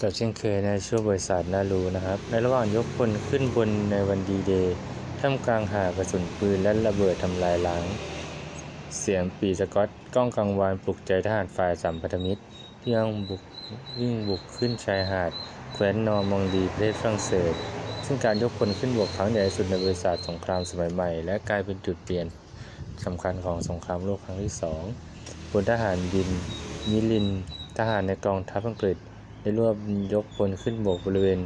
กับเช่นเคยในช่วงบริษัทนารูนะครับ ในระหว่างยกพลขึ้นบนในวันดีเดย์ท่ามกลางหากระสุนปืนและระเบิดทำลายล้าง เสียงปีสกอตก้องกังวานปลุกใจทหารฝ่ายสัมพันธมิตรที่ยังบุกวิ่งบุกขึ้นชายหาด แคว้นนอร์มองดีประเทศฝรั่งเศส ซึ่งการยกพลขึ้นบวกครั้งใหญ่สุดในบริษัทสงครามสมัยใหม่ และกลายเป็นจุดเปลี่ยนสำคัญของสงครามโลกครั้งที่สองพลทหารบินมิลิน ทหารในกองทัพอังกฤษ ได้ร่วบยกพลขึ้นบกบริเวณ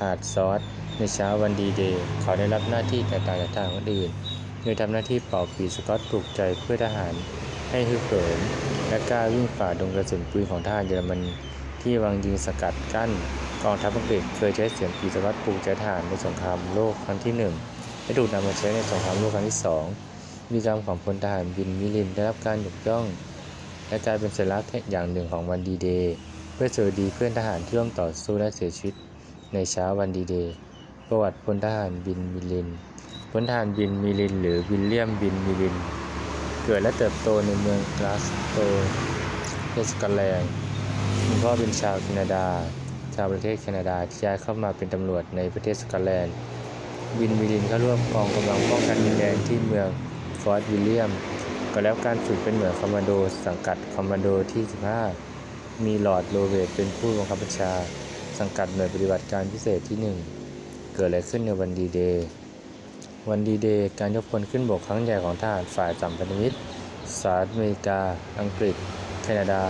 หาดซอส ในเช้าวันดีเดย์ เขาได้รับหน้าที่แตกต่างจากทหารคนอื่น โดยทำหน้าที่เป่าปีสกอตปลุกใจเพื่อทหารให้ฮึกเหิมและกล้าวิ่งฝ่าดงกระสุนปืนของทหารเยอรมันที่วางยิงสกัดกั้น กองทัพอังกฤษเคยใช้เสียงปีสกอตปลุกใจทหารในสงครามโลกครั้งที่หนึ่งและถูกนำมาใช้ในสงครามโลกครั้งที่สองวีกรรมของพลทหารบินมิลินได้รับการยกย่อง และกลายเป็นสัญลักษณ์อย่างหนึ่งของวันดีเดย์ เพื่อสวัสดีเพื่อนทหารที่ร่วมต่อสู้และเสียชีวิตในเช้าวันดีเดย์ ประวัติพลทหารบินมิลิน พลทหารบินมิลิน หรือวิลเลียมบินมิลิน เกิดและเติบโตในเมืองกลาสโตเทศสกอตแลนด์คุณพ่อเป็นชาวแคนาดา ชาวประเทศแคนาดาที่ย้ายเข้ามาเป็นตำรวจในประเทศสกอตแลนด์ บินมิลินเข้าร่วมกองกำลังป้องกันดินแดนที่เมืองฟอร์ตวิลเลียมก็แล้วการฝึกเป็นเหน่วยคอมมานโดสังกัดคอมมานโดที่ 15 มีลอดโรเวตเป็นผู้บังคับบัญชา สังกัดหน่วยปฏิบัติการพิเศษที่ 1 เกิดอะไรขึ้นในวันดีเดย์วันดีเดย์การยกพลขึ้นบกครั้งใหญ่ของทหารฝ่ายสัมพันธมิตรสหรัฐอเมริกา อังกฤษ แคนาดา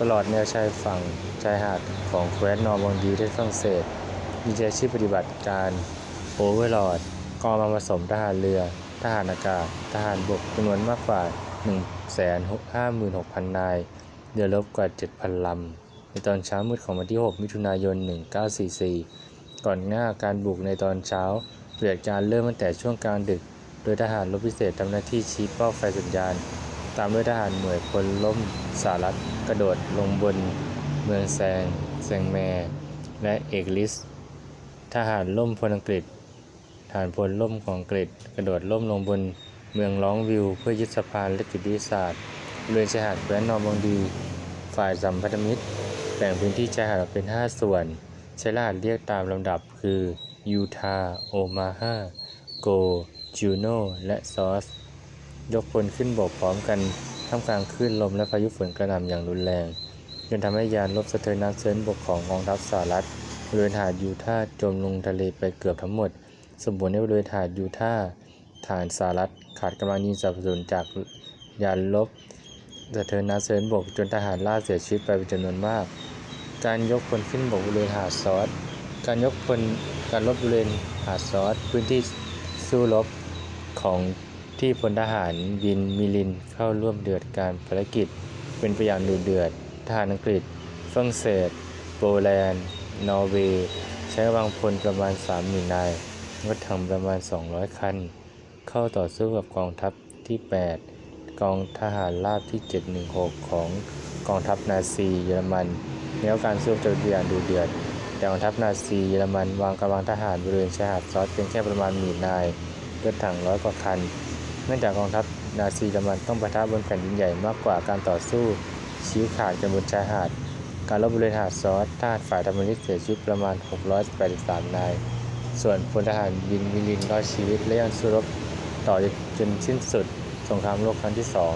ตลอดแนวชายฝั่งชายหาดของแคว้นนอร์มองดีประเทศฝรั่งเศส มีใจชีพปฏิบัติการโอเวอร์ลอดกองกำลังผสมทหารเรือ ทหารอากาศ ทหารบกจำนวนมากกว่า 156,000 นาย เรือรบกว่า 7,000 ลำ ในตอนเช้ามืดของวันที่ 6 มิถุนายน 1944 ก่อนหน้าการบุกในตอนเช้าปฏิบัติการเริ่มตั้งแต่ช่วงกลางดึก โดยทหารรบพิเศษทำหน้าที่ชี้เป้าไฟสัญญาณ ตามด้วยทหารหน่วยพลล่มสหรัฐกระโดดลงบน เมืองแซงแซงแมร์และเอกลิส ทหารล่มพลอังกฤษทหารพลล่มของอังกฤษกระโดดล่มลงบนเมืองล้องวิว เพื่อยึดสะพานและจุดยุทธศาสตร์ บริเวณชายหาดแคว้นนอร์มองดี ฝ่ายสัมพันธมิตรแบ่งพื้นที่ชายหาดออกเป็น 5 ส่วน ใช้รหัสเรียกตามลำดับคือยูทาโอมาฮาโก จูโน และซอส ยกพลขึ้นบกพร้อมกันท่ามกลางคลื่นลมและพายุฝนกระหน่ำอย่างรุนแรงจนทำให้ยานรบสะเทินน้ำเซินบกของกองทัพสหรัฐบริเวณหาดยูทาห์จมลงทะเลไปเกือบทั้งหมด สมบูรณ์ในบริเวณหาดยูทาห์ฐานสหรัฐขาดกำลังยิงสนับสนุนจากยานรบ สะเทินน้ำเซินบกจนทหารล่าเสียชีวิตไปเป็นจำนวนมาก การยกพลขึ้นบกบริเวณหาดซอสการยกพลการรบบริเวณหาดซอสพื้นที่สู้รบของที่พลทหารบินมิลินเข้าร่วมเดือดการภารกิจ เป็นไปอย่างดุเดือดทหารอังกฤษฝรั่งเศส โปแลนด์ นอร์เวย์ใช้กำลังพลประมาณ30,000นายรถถังประมาณ 200 คัน เข้าต่อสู้กับกองทัพที่ 8 กองทหารราบที่ 716 ของกองทัพนาซีเยอรมันแนวการสู้จะอย่างดุเดือดแต่กองทัพนาซีเยอรมันวางกำลังทหารบริเวณชายหาดซอสเพียงแค่ประมาณหมื่นนายรถถังร้อยกว่าคัน เนื่องจากกองทัพนาซีเยอรมันต้องปะทะบนแผ่นดินใหญ่มากกว่าการต่อสู้ชี้ขาดกันบนชายหาด การรบบริเวณหาดซอสทหารฝ่ายธรรมนิตเสียชีวิตประมาณ 683 นาย ส่วนพลทหารบินมิลินรอดชีวิตและยังสู้รบต่อจนสิ้นสุด สงครามโลกครั้งที่สอง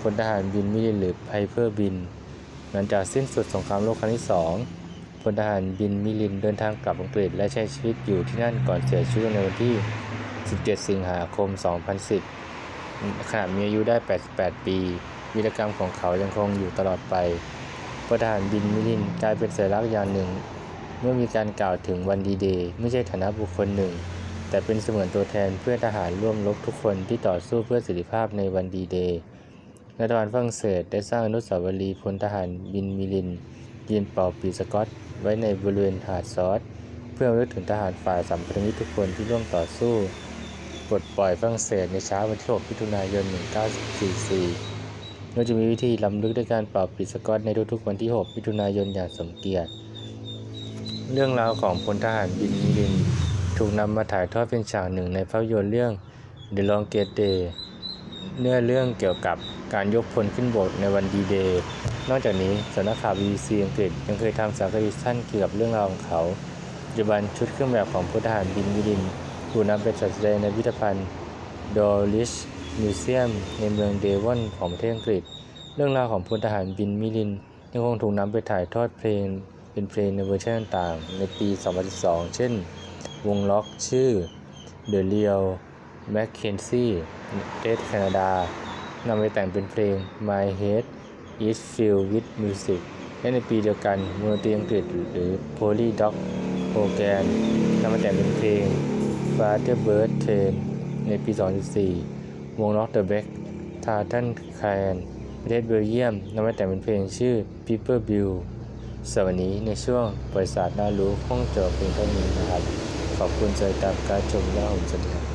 พลทหารบินมิลินหรือไพเพอร์บิน หลังจากสิ้นสุดสงครามโลกครั้งที่สองพลทหารบินมิลินเดินทางกลับอังกฤษและใช้ชีวิตอยู่ที่นั่นก่อนเสียชีวิตในวันที่ 17 สิงหาคม 2010 ขณะมีอายุได้ 88 ปีวีรกรรมของเขายังคงอยู่ตลอดไปพลทหารบินมิลินกลายเป็นสัญลักษณ์อย่างหนึ่ง เมื่อมีการกล่าวถึงวันดีเดย์ไม่ใช่ฐานะบุคคลหนึ่ง แต่เป็นเสมือนตัวแทนเพื่อทหารร่วมรบทุกคนที่ต่อสู้เพื่อสิทธิภาพในวันดีเดย์รัฐบาลฝรั่งเศสได้สร้างอนุสาวรีย์พลทหารบินมิลินยืนเป่าปีสกอต ไว้ในบริเวณหาดซอสเพื่อรำลึกถึงทหารฝ่ายสัมพันธมิตรทุกคนที่ร่วมต่อสู้ปลดปล่อยฝรั่งเศสในเช้าวันที่ 6 มิถุนายน 1944โดยจะมีวิธีล้ำลึกด้วยการเป่าปีสกอตในทุกๆวันที่ 6 มิถุนายนอย่างสมเกียรติ เรื่องราวของพลทหารบินมิลิน ถูกนำมาถ่ายทอดเป็นฉากหนึ่งในภาพยนตร์เรื่อง The Longest Day เนื้อเรื่องเกี่ยวกับการยกพลขึ้นบกในวันดีเดย์ นอกจากนี้สำนักข่าว BBC อังกฤษยังเคยทำสารคดีสั้นเกี่ยวกับเรื่องราวของเขาปัจจุบันชุดเครื่องแบบของพลทหารบินมิลินถูกนำไปจัดแสดงในพิพิธภัณฑ์ดอริชมิวเซียมในเมืองเดวอนของประเทศอังกฤษ เรื่องราวของพลทหารบินมิลิน ยังคงถูกนำไปถ่ายทอดเพลงเป็นเพลงในเวอร์ชันต่างๆในปี 2012 เช่น วงล็อกชื่อ The Real Mackenzie Red Canada นำไปแต่งเป็นเพลง My Head is Filled with Music และในปีเดียวกันวงดนตรีอังกฤษหรือ Polly Dog Organ นำมาแต่งเป็นเพลง Father Bird Train ในปี 2014 วง Rock the Back t a r t a n Clan ประเทศเบลเยียมนำมาแต่งเป็นเพลงชื่อ People Bill สวันนี้ในช่วงบริษัทน่ารู้คงจบเพียงเท่านี้นะครับ ขอบคุณใจตามการชมและผมสวัสดีครับ